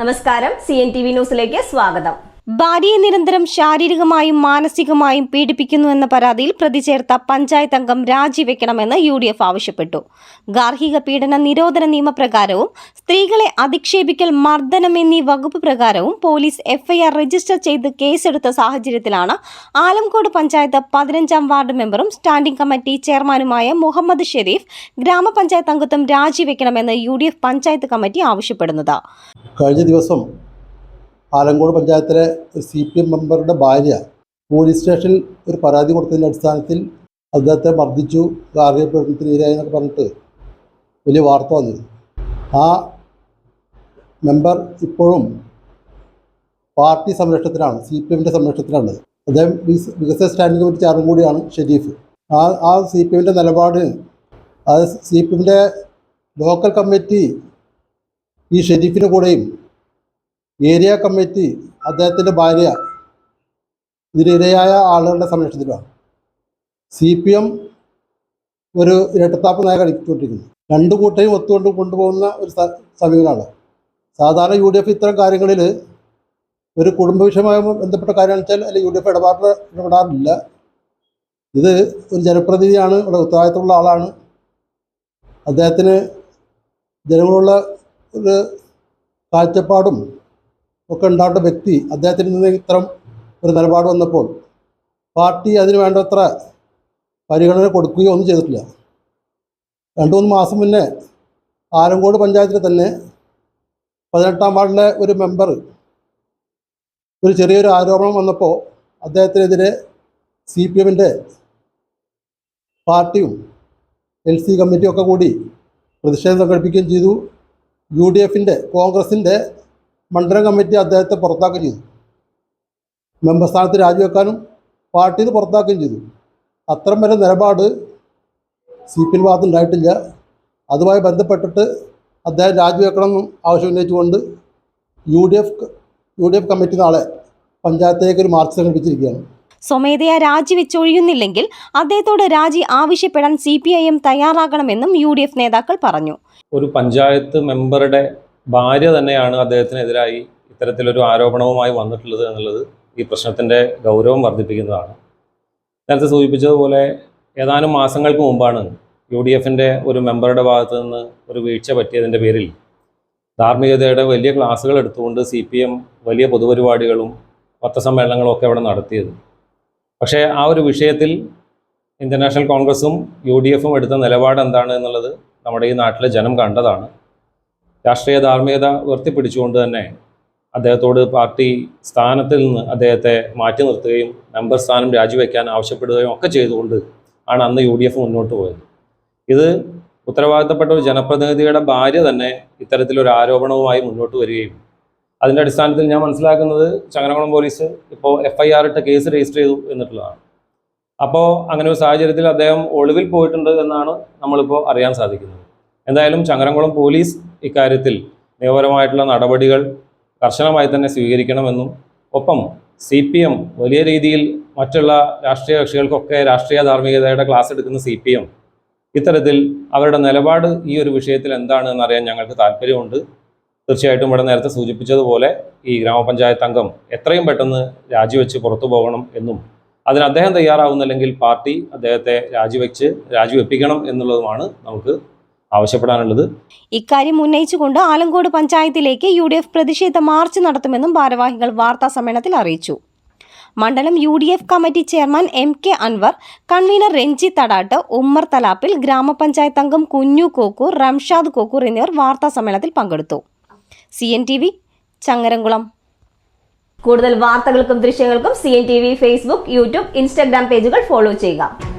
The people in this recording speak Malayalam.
നമസ്കാരം. സി എൻ ടി വി ന്യൂസിലേക്ക് സ്വാഗതം. ഭാര്യയെ നിരന്തരം ശാരീരികമായും മാനസികമായും പീഡിപ്പിക്കുന്നുവെന്ന പരാതിയിൽ പ്രതി ചേർത്ത പഞ്ചായത്ത് അംഗം രാജിവെക്കണമെന്ന് യു ഡി എഫ് ആവശ്യപ്പെട്ടു. ഗാർഹിക പീഡന നിരോധന നിയമപ്രകാരവും സ്ത്രീകളെ അധിക്ഷേപിക്കൽ മർദ്ദനം എന്നീ വകുപ്പ് പ്രകാരവും പോലീസ് എഫ്ഐആർ രജിസ്റ്റർ ചെയ്ത് കേസെടുത്ത സാഹചര്യത്തിലാണ് ആലംകോട് പഞ്ചായത്ത് പതിനഞ്ചാം വാർഡ് മെമ്പറും സ്റ്റാൻഡിംഗ് കമ്മിറ്റി ചെയർമാനുമായ മുഹമ്മദ് ഷെരീഫ് ഗ്രാമപഞ്ചായത്ത് അംഗത്വം രാജിവെക്കണമെന്ന് യു പഞ്ചായത്ത് കമ്മിറ്റി ആവശ്യപ്പെടുന്നത്. കഴിഞ്ഞ ദിവസം ആലങ്കോട് പഞ്ചായത്തിലെ ഒരു സി പി എം മെമ്പറുടെ ഭാര്യ പോലീസ് സ്റ്റേഷനിൽ ഒരു പരാതി കൊടുത്തതിന്റെ അടിസ്ഥാനത്തിൽ അദ്ദേഹത്തെ മർദ്ദിച്ചു ഗാർഹിക പീഡനത്തിനെതിരായി എന്നൊക്കെ പറഞ്ഞിട്ട് വലിയ വാർത്ത വന്നു. ആ മെമ്പർ ഇപ്പോഴും പാർട്ടി സംരക്ഷണത്തിലാണ് സി പി എമ്മിന്റെ സംരക്ഷണത്തിലാണ്. അദ്ദേഹം വികസ- വികസന സ്റ്റാൻഡിംഗ് കമ്മിറ്റി ചെയർമാൻ കൂടിയാണ് ഷെരീഫ്. ആ ആ സി പി എമ്മിന്റെ നിലപാട് അത് സി പി എമ്മിന്റെ ലോക്കൽ കമ്മിറ്റി ഈ ഷെരീഫിന്റെ കൂടെയും ഏരിയ കമ്മിറ്റി അദ്ദേഹത്തിന്റെ ഭാര്യ ഇതിനിരയായ ആളുകളുടെ സംരക്ഷണത്തിലാണ് സി പി എം ഒരു ഇരട്ടത്താപ്പ് നയ കളിച്ചുകൊണ്ടിരിക്കുന്നു രണ്ടു കൂട്ടയും ഒത്തുകൊണ്ട് കൊണ്ടുപോകുന്ന ഒരു സമീപനമാണ്. സാധാരണ യു ഡി എഫ് ഇത്തരം കാര്യങ്ങളിൽ ഒരു കുടുംബ വിഷയവുമായി ബന്ധപ്പെട്ട കാര്യമാണെന്ന് വെച്ചാൽ അല്ലെങ്കിൽ യു ഡി എഫ് ഇടപാട് ഇടപെടാറില്ല. ഇത് ഒരു ജനപ്രതിനിധിയാണ് ഇവിടെ ഉത്തരവാദിത്തമുള്ള ആളാണ്. അദ്ദേഹത്തിന് ജനങ്ങളുള്ള ഒരു കാഴ്ചപ്പാടും ഒക്കെ ഉണ്ടാവേണ്ട വ്യക്തി അദ്ദേഹത്തിൽ നിന്ന് ഇത്തരം ഒരു നിലപാട് വന്നപ്പോൾ പാർട്ടി അതിന് വേണ്ടത്ര പരിഗണന കൊടുക്കുകയോ ഒന്നും ചെയ്തിട്ടില്ല. രണ്ട് മൂന്ന് മാസം മുന്നേ ആലങ്കോട് പഞ്ചായത്തിൽ തന്നെ പതിനെട്ടാം വാർഡിലെ ഒരു മെമ്പർ ഒരു ചെറിയൊരു ആരോപണം വന്നപ്പോൾ അദ്ദേഹത്തിനെതിരെ സി പി എമ്മിന്റെ പാർട്ടിയും എൽ സി കമ്മിറ്റിയും ഒക്കെ കൂടി പ്രതിഷേധം സംഘടിപ്പിക്കുകയും ചെയ്തു. യു ഡി എഫിന്റെ കോൺഗ്രസിന്റെ മണ്ഡലം കമ്മിറ്റി അദ്ദേഹത്തെ പുറത്താക്കുകയും ചെയ്തു. മെമ്പർ സ്ഥാനത്ത് രാജിവെക്കാനും പാർട്ടിയിൽ നിന്ന് പുറത്താക്കുകയും ചെയ്തു. അത്തരം വരെ നിലപാട് സി പി എം ഭാഗത്ത് ഉണ്ടായിട്ടില്ല. അതുമായി ബന്ധപ്പെട്ടിട്ട് അദ്ദേഹം രാജിവെക്കണം ആവശ്യം ഉന്നയിച്ചുകൊണ്ട് U D F U D F committee നാളെ പഞ്ചായത്തേക്ക് ഒരു മാർച്ച് സംഘടിപ്പിച്ചിരിക്കുകയാണ്. സ്വമേധയാ രാജിവെച്ചൊഴിയുന്നില്ലെങ്കിൽ അദ്ദേഹത്തോട് രാജി ആവശ്യപ്പെടാൻ സി പി ഐ എം തയ്യാറാകണമെന്നും യു ഡി എഫ് നേതാക്കൾ പറഞ്ഞു. ഒരു പഞ്ചായത്ത് മെമ്പറുടെ ഭാര്യ തന്നെയാണ് അദ്ദേഹത്തിനെതിരായി ഇത്തരത്തിലൊരു ആരോപണവുമായി വന്നിട്ടുള്ളത് എന്നുള്ളത് ഈ പ്രശ്നത്തിന്റെ ഗൗരവം വർദ്ധിപ്പിക്കുന്നതാണ്. നേരത്തെ സൂചിപ്പിച്ചതുപോലെ ഏതാനും മാസങ്ങൾക്ക് മുമ്പാണ് യു ഡി എഫിന്റെ ഒരു മെമ്പറുടെ ഭാഗത്തു നിന്ന് ഒരു വീഴ്ച പറ്റിയതിന്റെ പേരിൽ ധാർമ്മികതയുടെ വലിയ ക്ലാസ്സുകൾ എടുത്തുകൊണ്ട് സി പി എം വലിയ പൊതുപരിപാടികളും പത്രസമ്മേളനങ്ങളും ഒക്കെ അവിടെ നടത്തിയത്. പക്ഷേ ആ ഒരു വിഷയത്തിൽ ഇന്റർനാഷണൽ കോൺഗ്രസും യു ഡി എഫും എടുത്ത നിലപാട് എന്താണ് എന്നുള്ളത് നമ്മുടെ ഈ നാട്ടിലെ ജനം കണ്ടതാണ്. രാഷ്ട്രീയ ധാർമ്മികത ഉയർത്തിപ്പിടിച്ചുകൊണ്ട് തന്നെ അദ്ദേഹത്തോട് പാർട്ടി സ്ഥാനത്തിൽ നിന്ന് അദ്ദേഹത്തെ മാറ്റി നിർത്തുകയും മെമ്പർ സ്ഥാനം രാജിവെക്കാൻ ആവശ്യപ്പെടുകയും ഒക്കെ ചെയ്തുകൊണ്ട് ആണ് അന്ന് യു ഡി എഫ് മുന്നോട്ട് പോയത്. ഇത് ഉത്തരവാദിത്തപ്പെട്ട ഒരു ജനപ്രതിനിധിയുടെ ഭാര്യ തന്നെ ഇത്തരത്തിലൊരു ആരോപണവുമായി മുന്നോട്ട് വരികയും അതിന്റെ അടിസ്ഥാനത്തിൽ ഞാൻ മനസ്സിലാക്കുന്നത് ചങ്ങനകുളം പോലീസ് ഇപ്പോൾ എഫ് ഐ ആർ ഇട്ട കേസ് രജിസ്റ്റർ ചെയ്തു എന്നിട്ടുള്ളതാണ്. അപ്പോൾ അങ്ങനെ ഒരു സാഹചര്യത്തിൽ അദ്ദേഹം ഒളിവിൽ പോയിട്ടുണ്ട് എന്നാണ് നമ്മളിപ്പോൾ അറിയാൻ സാധിക്കുന്നത്. എന്തായാലും ചങ്ങരംകുളം പോലീസ് ഇക്കാര്യത്തിൽ നിയമപരമായിട്ടുള്ള നടപടികൾ കർശനമായി തന്നെ സ്വീകരിക്കണമെന്നും ഒപ്പം സി പി എം വലിയ രീതിയിൽ മറ്റുള്ള രാഷ്ട്രീയ കക്ഷികൾക്കൊക്കെ രാഷ്ട്രീയ ധാർമ്മികതയുടെ ക്ലാസ് എടുക്കുന്ന സി പി എം ഇത്തരത്തിൽ അവരുടെ നിലപാട് ഈ ഒരു വിഷയത്തിൽ എന്താണ് എന്നറിയാൻ ഞങ്ങൾക്ക് താല്പര്യമുണ്ട്. തീർച്ചയായിട്ടും ഇവിടെ നേരത്തെ സൂചിപ്പിച്ചതുപോലെ ഈ ഗ്രാമപഞ്ചായത്ത് അംഗം എത്രയും പെട്ടെന്ന് രാജിവെച്ച് പുറത്തു പോകണം എന്നും അതിന് അദ്ദേഹം തയ്യാറാവുന്നില്ലെങ്കിൽ പാർട്ടി അദ്ദേഹത്തെ രാജിവെച്ച് രാജിവെപ്പിക്കണം എന്നുള്ളതുമാണ് നമുക്ക് ആവശ്യപ്പെടാനുള്ളത്. ഇക്കാര്യം ഉന്നയിച്ചുകൊണ്ട് ആലങ്കോട് പഞ്ചായത്തിലേക്ക് യു ഡി എഫ് പ്രതിഷേധ മാർച്ച് നടത്തുമെന്നും ഭാരവാഹികൾ വാർത്താ സമ്മേളനത്തിൽ അറിയിച്ചു. മണ്ഡലം U D F committee chairman M K Anvar convener Ranji Thadattu Ummer Thalappil ഗ്രാമപഞ്ചായത്ത് അംഗം കുഞ്ഞു കോക്കൂർ റംഷാദ് കോക്കൂർ എന്നിവർ വാർത്താ സമ്മേളനത്തിൽ പങ്കെടുത്തു. C N T V Changaramkulam. കൂടുതൽ വാർത്തകൾക്കും ദൃശ്യങ്ങൾക്കും C N T V Facebook YouTube Instagram പേജുകൾ ഫോളോ ചെയ്യുക.